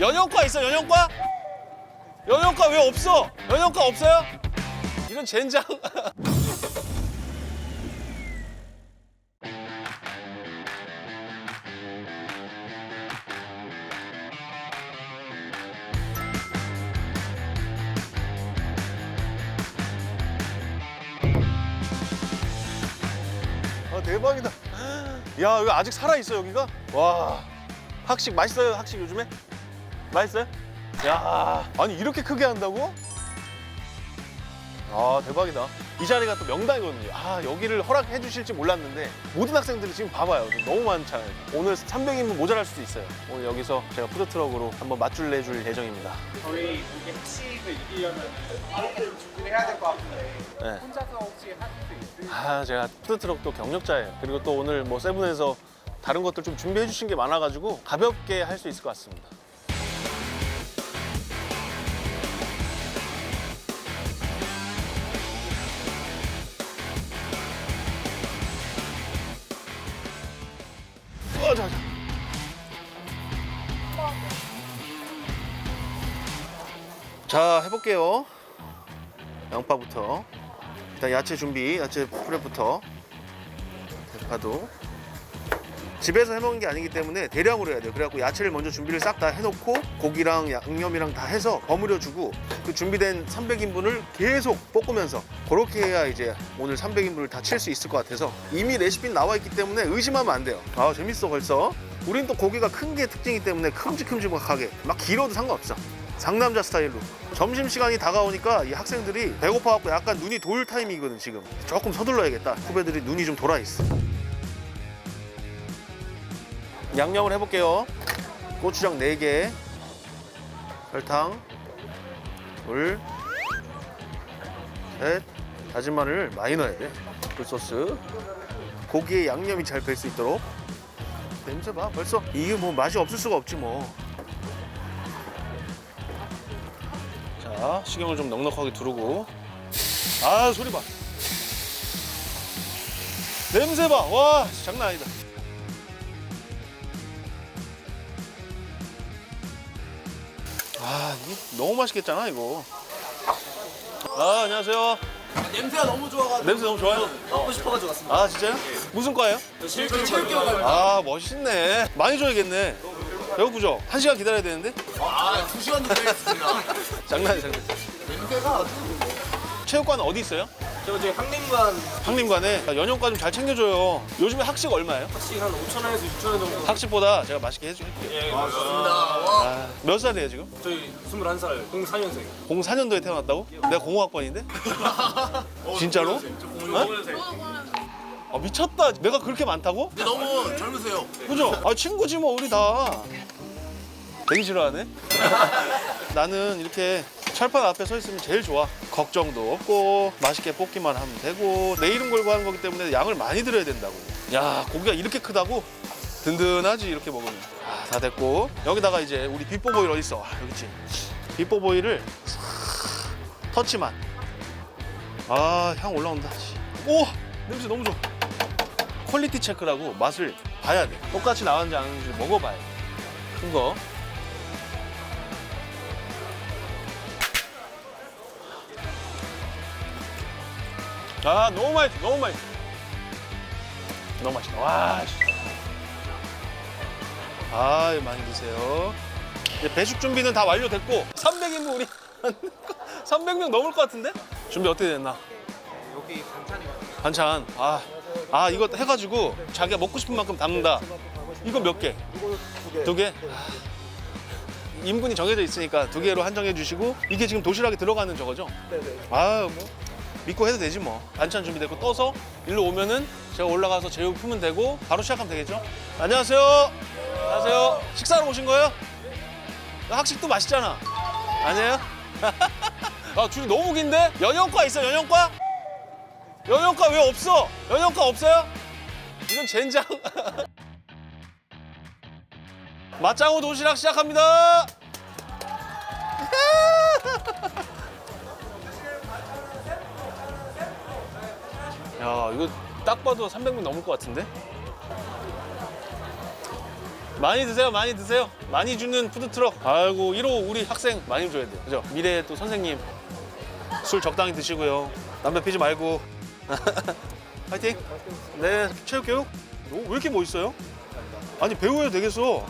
연영과 있어 연영과? 연영과 왜 없어? 연영과 없어요? 이런 젠장. 아 대박이다. 야 여기 아직 살아 있어 여기가? 와 학식 맛있어요 학식 요즘에? 맛있어요? 야 아니 이렇게 크게 한다고? 아 대박이다. 이 자리가 또 명당이거든요. 아 여기를 허락해 주실지 몰랐는데 모든 학생들이 지금 봐봐요. 너무 많잖아요. 오늘 300인분 모자랄 수도 있어요. 오늘 여기서 제가 푸드트럭으로 한번 맛줄 내줄 예정입니다. 저희 이게 학식을 이기려면 이렇게 준비를 해야 될 것 같은데 네. 혼자서 혹시 하실 수 있으세요? 아 제가 푸드트럭도 경력자예요. 그리고 또 오늘 뭐 세븐에서 다른 것들 좀 준비해 주신 게 많아가지고 가볍게 할 수 있을 것 같습니다. 어, 자, 자. 자 해볼게요. 양파부터 일단 야채 준비, 야채 프랩부터 대파도 집에서 해먹는 게 아니기 때문에 대량으로 해야 돼요. 그래갖고 야채를 먼저 준비를 싹 다 해놓고 고기랑 양념이랑 다 해서 버무려주고 그 준비된 300인분을 계속 볶으면서 그렇게 해야 이제 오늘 300인분을 다 칠 수 있을 것 같아서 이미 레시피는 나와 있기 때문에 의심하면 안 돼요. 아 재밌어 벌써. 우린 또 고기가 큰 게 특징이기 때문에 큼직큼직하게 막 길어도 상관없어. 상남자 스타일로. 점심 시간이 다가오니까 이 학생들이 배고파갖고 약간 눈이 돌 타이밍이거든 지금. 조금 서둘러야겠다. 후배들이 눈이 좀 돌아 있어. 양념을 해볼게요. 고추장 4개. 설탕. 둘. 셋, 다진 마늘 돼 굴소스 고기에 양념이 잘배수 있도록 냄새 봐 벌써 이게 뭐 맛이 없을 수가 없지 뭐 자, 식용을 좀 넉넉하게 두르고. 아, 소리 봐. 냄새 봐. 와, 장난 아니다. 아, 너무 맛있겠잖아, 이거. 아, 안녕하세요. 냄새가 너무 좋아가지고 냄새 너무 좋아요. 먹고 싶어가지고 왔습니다. 아, 진짜요? 무슨 과예요? 체육교육과입니다. 아, 멋있네. 많이 줘야겠네. 배고프죠? 한 시간 기다려야 되는데? 아, 두 시간도 기다렸습니다. 장난이 장난. 냄새가 아주. 체육관은 어디 있어요? 저 이제 황림관 학림관에 연영과 좀 잘 챙겨줘요. 요즘에 학식 얼마예요? 학식 한 5천 원에서 6천 원 정도. 학식보다 제가 맛있게 해줄게요. 예, 맞습니다. 와. 아, 몇 살이에요 지금? 저희 21살, 04년생. 04년도에 태어났다고? 내가 05학번인데? 진짜로? 아, 미쳤다. 내가 그렇게 많다고? 너무 젊으세요. 그죠? 아 친구지 뭐 우리 다. 되게 싫어하네. 나는 이렇게 철판 앞에 서 있으면 제일 좋아. 걱정도 없고 맛있게 볶기만 하면 되고 내 이름 걸고 하는 거기 때문에 양을 많이 들어야 된다고. 야 고기가 이렇게 크다고? 든든하지 이렇게 먹으면. 아, 다 됐고 여기다가 이제 우리 오일 어디 있어? 아, 여기 있지. 싹 터치만. 아 향 올라온다. 오 냄새 너무 좋아. 퀄리티 체크라고 맛을 봐야 돼. 똑같이 나왔는지 안 나왔는지 먹어봐야 돼. 큰 거. 아 너무 맛있어 너무 맛있어. 너무 맛있다. 와 씨. 아 이거 많이 드세요. 이제 배식 준비는 다 완료됐고 300인분 우리 300명 넘을 것 같은데? 준비 어떻게 됐나? 여기 반찬이 반찬. 아, 아 이거 해가지고 자기가 먹고 싶은 만큼 담는다. 이거 몇 개? 두 개? 아, 인분이 정해져 있으니까 두 개로 한정해 주시고 이게 지금 도시락에 들어가는 저거죠? 네네. 아뭐 믿고 해도 되지 뭐 반찬 준비되고 떠서 일로 오면은 제가 올라가서 제육 풀면 되고 바로 시작하면 되겠죠? 안녕하세요 안녕하세요 식사하러 오신 거예요? 학식도 맛있잖아 아니에요? 아 줄이 너무 긴데? 연영과 있어 연영과? 연영과 왜 없어? 연영과 없어요? 이런 젠장. 맞장구 도시락 시작합니다. 야, 이거 딱 봐도 300명 넘을 것 같은데? 많이 드세요, 많이 드세요. 많이 주는 푸드트럭. 아이고, 1호 우리 학생 많이 줘야 돼요. 그죠? 미래 또 선생님. 술 적당히 드시고요. 담배 피지 말고. 파이팅! 네, 체육교육. 오, 왜 이렇게 멋있어요? 아니, 배우해도 되겠어.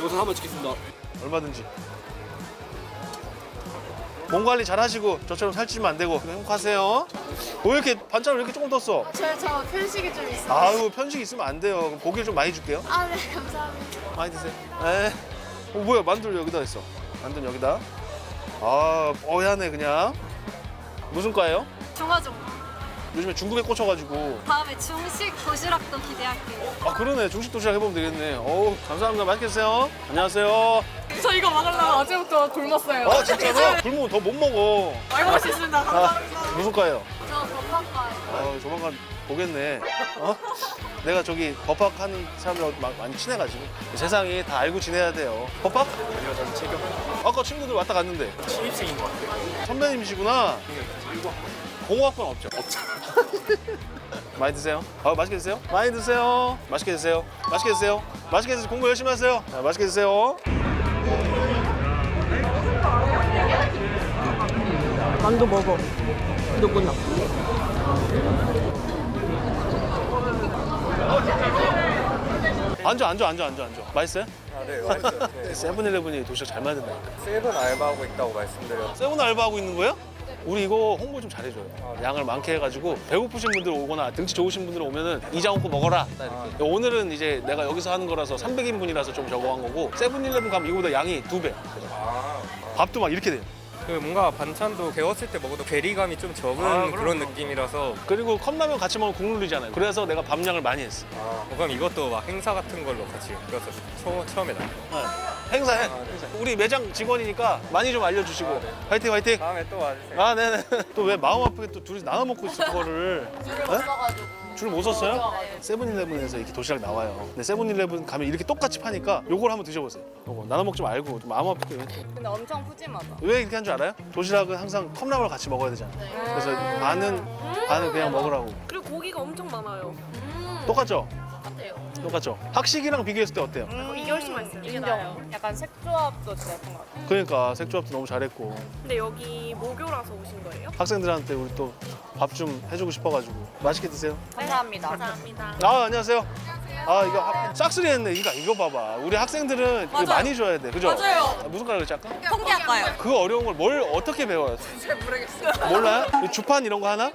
영상 한번 찍겠습니다. 얼마든지. 몸 관리 잘 하시고 저처럼 살찌면 안 되고 행복하세요. 왜 이렇게 반찬을 왜 이렇게 조금 떴어? 저, 저 편식이 좀 있어요. 아유 편식 있으면 안 돼요. 그럼 고기를 좀 많이 줄게요. 아, 네, 감사합니다. 많이 드세요. 에. 어 뭐야 만두를 여기다 했어. 만두는 여기다. 아 뽀얀해 그냥. 무슨 과예요? 중화종. 요즘에 중국에 꽂혀가지고. 다음에 중식 도시락도 기대할게요. 아 그러네 중식 도시락 해보면 되겠네. 어우 감사합니다. 맛있게 드세요. 안녕하세요. 저 이거 먹으려고 어제부터 굶었어요. 아 진짜로? 굶으면 더 못 먹어. 알고 있습니다. 아, 무슨 과예요? 저 법학과예요. 아, 조만간 보겠네. 어? 내가 저기 법학하는 사람들하고 마- 많이 친해가지고 세상이 다 알고 지내야 돼요. 법학? 아니요, 저는 체격 아까 친구들 왔다 갔는데 신입생인 것 같아요. 선배님이시구나. 공학번 없죠? 없죠. 많이 드세요. 아, 맛있게 드세요. 많이 드세요. 맛있게 드세요. 맛있게 드세요. 맛있게 드세요. 공부 열심히 하세요. 자, 맛있게 드세요. 만두 먹어. 누구나. 앉아, 앉아, 앉아, 앉아, 앉아. 맛있어요? 아, 네, 맛있어요. 네. 세븐일레븐이 도시락 잘 만든다니까. 세븐 알바하고 있다고 말씀드렸죠. 세븐 알바하고 있는 거예요? 우리 이거 홍보 좀 잘해줘요. 양을 많게 해가지고 배고프신 분들 오거나 등치 좋으신 분들 오면은 이장 먹고 먹어라. 딱 이렇게. 오늘은 이제 내가 여기서 하는 거라서 300인분이라서 좀 적어 한 거고 세븐일레븐 가면 이거보다 양이 두 배. 아, 밥도 막 이렇게 돼요. 그 뭔가 반찬도 데웠을 때 먹어도 괴리감이 좀 적은 아, 그런 느낌이라서 그리고 컵라면 같이 먹으면 국룰이잖아요. 그래서 내가 밥량을 많이 했어. 아, 그럼 이것도 막 행사 같은 걸로 같이 껴서 초, 처음에 나. 네. 행사해. 행사. 우리 매장 직원이니까 많이 좀 알려주시고. 화이팅 화이팅. 다음에 또 와주세요. 아 네네. 또 왜 마음 아프게 또 둘이 나눠 먹고 있을 거를. 줄을 못 써가지고. 줄 못 섰어요? 세븐일레븐에서 이렇게 도시락 나와요. 근데 세븐일레븐 가면 이렇게 똑같이 파니까 요걸 한번 드셔보세요. 요거 나눠 먹지 말고 좀 마음 아프게. 근데 엄청 푸짐하다. 왜 이렇게 한 줄 알아요? 도시락은 항상 컵라면을 같이 먹어야 되잖아요. 그래서 반은 반은 그냥 먹으라고. 그리고 고기가 엄청 많아요. 음, 똑같죠? 똑같죠? 학식이랑 비교했을 때 어때요? 이게 훨씬 맛있어요. 인정. 약간 색조합도 진짜 예쁜 것 같아요. 그러니까 색조합도 너무 잘했고 근데 여기 모교라서 오신 거예요? 학생들한테 우리 또 밥 좀 해주고 싶어가지고 맛있게 드세요. 감사합니다. 감사합니다. 아 안녕하세요. 아 이거 하- 짝수리 했네. 이거 이거 봐봐. 우리 학생들은 이거 맞아요. 많이 줘야 돼. 그죠? 맞아요. 아, 무슨 과를 짰까? 통계학과요. 그 어려운 걸 뭘 어떻게 배워요? 잘 모르겠어요. 몰라요? 이 주판 이런 거 하나?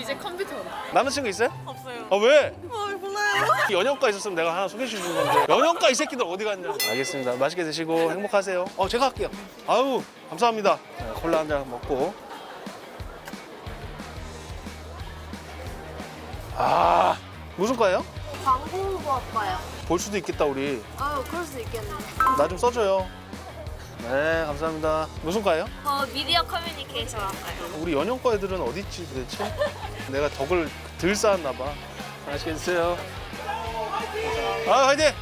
이제 컴퓨터 남자친구 있어요? 없어요. 아 왜? 어, 몰라요. 연영과 있었으면 내가 하나 소개해 주는 건데 연영과 이 새끼들 어디 갔냐? 알겠습니다. 맛있게 드시고 행복하세요. 어 제가 할게요. 아유 감사합니다. 네, 콜라 한 잔 먹고. 아 무슨 과예요? 광고학과요. 볼 수도 있겠다 우리. 아유, 그럴 수 있겠네. 나 좀 써줘요. 네 감사합니다. 무슨 과예요? 저 미디어 커뮤니케이션 학과요. 우리 연영과 애들은 어디 있지 도대체? 내가 덕을 덜 쌓았나 봐. 맛있게 드세요. 아 화이팅!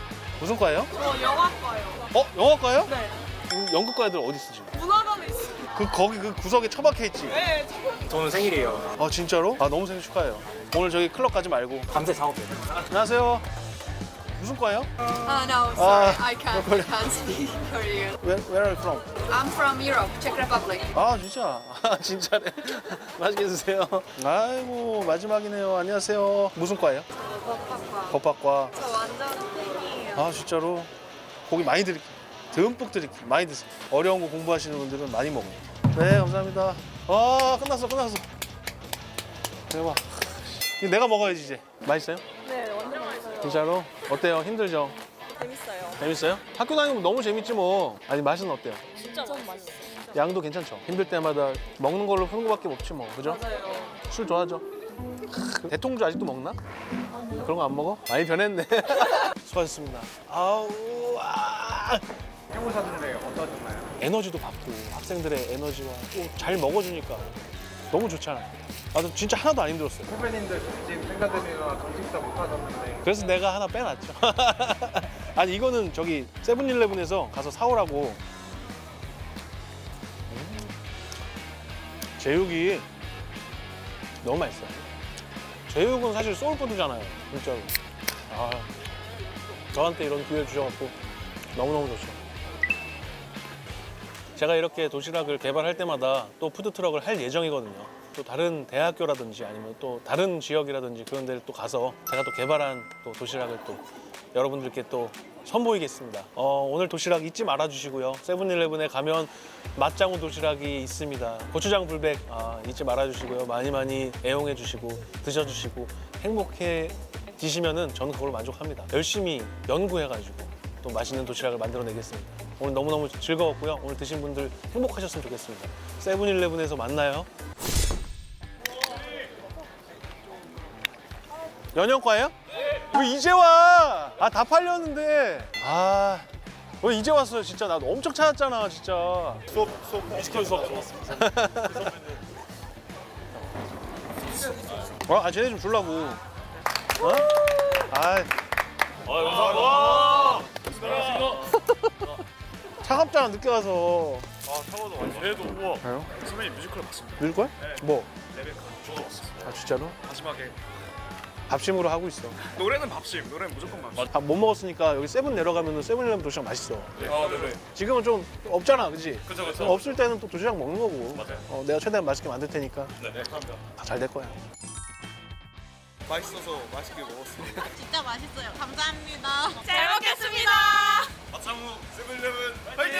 무슨 과예요? 저 영화과요. 어 영어과요? 네. 우리 연극과 애들 어디 있어 지금? 문화관에 있어요. 그 거기 그 구석에 처박혀 있지. 네. 저는 생일이에요. 아 진짜로? 아 너무 생일 축하해요. 오늘 저기 클럽 가지 말고. 밤새 작업해요. 안녕하세요. 무슨 과예요? Uh, no, Ah, sorry, I can't, no I can't speak Korean. Where, where are you from? I'm from Europe, Czech Republic. 아 진짜? 아 진짜네. 맛있게 드세요. 아이고 마지막이네요. 안녕하세요. 무슨 과예요? 법학과. 법학과. 저 완전 팬이에요. 아 진짜로 고기 많이 드릴게요. 듬뿍 드릴게요. 많이 드세요. 어려운 거 공부하시는 분들은 많이 먹어요. 네 감사합니다. 아 끝났어 끝났어. 대박. 이거 내가 먹어야지 이제. 맛있어요? 진짜로? 어때요? 힘들죠? 재밌어요. 재밌어요? 학교 다니면 너무 재밌지 뭐. 아니 맛은 어때요? 진짜 맛있어요. 양도 괜찮죠? 힘들 때마다 먹는 걸로 푸는 거밖에 없지 뭐. 그죠? 맞아요. 술 좋아하죠? 대통주 아직도 먹나? 그런 거 안 먹어? 많이 변했네. 수고하셨습니다. 아우, 아. 해보셨는데 어떠셨나요? 에너지도 받고 학생들의 에너지와 또 잘 먹어주니까 너무 좋잖아. 나도 진짜 하나도 안 힘들었어요. 후배님들 점심 생각드리나 점심도 못 하셨는데 그래서 내가 하나 빼놨죠. 아니 이거는 저기 세븐일레븐에서 가서 사오라고. 음. 제육이 너무 맛있어. 제육은 사실 소울푸드잖아요, 진짜로. 아, 저한테 이런 기회 주셔갖고 너무너무 좋죠. 제가 이렇게 도시락을 개발할 때마다 또 푸드트럭을 할 예정이거든요. 또 다른 대학교라든지 아니면 또 다른 지역이라든지 그런 데를 또 가서 제가 또 개발한 또 도시락을 또 여러분들께 또 선보이겠습니다. 어, 오늘 도시락 잊지 말아 주시고요. 세븐일레븐에 가면 맛장우 도시락이 있습니다. 고추장 불백 아, 잊지 말아 주시고요. 많이 많이 애용해 주시고 드셔 주시고 행복해 지시면은 저는 그걸로 만족합니다. 열심히 연구해 가지고 또 맛있는 도시락을 만들어 내겠습니다. 오늘 너무너무 즐거웠고요. 오늘 드신 분들 행복하셨으면 좋겠습니다. 세븐일레븐에서 만나요. 연영과예요? 왜 이제 와? 아 다 팔렸는데. 아. 왜 이제 왔어요? 진짜 나 엄청 찾았잖아, 진짜. 수업 수업 뮤지컬 수업. 어, 아 쟤네 좀 주려고. 어? 아. 차갑잖아 늦게 와서. 아 타워도 완전. 그래도 우와. 가요? 선배님 뮤지컬 봤습니다. 뮤지컬? 뭐? 레베카 저도 봤어요. 아 진짜로? 마지막에 밥심으로 하고 있어. 노래는 밥심. 노래는 무조건 밥심. 밥 못 먹었으니까 여기 세븐 내려가면은 세븐일레븐 도시락 맛있어. 아 네네. 지금은 좀 없잖아, 그지? 그죠 그죠. 없을 때는 또 도시락 먹는 거고. 맞아요. 어, 내가 최대한 맛있게 만들 테니까 네네. 감사합니다. 다 잘 될 거야. 맛있어서 맛있게 먹었어요. 진짜 맛있어요. 감사합니다. 잘 먹겠습니다. 박창우 세븐일레븐 파이팅!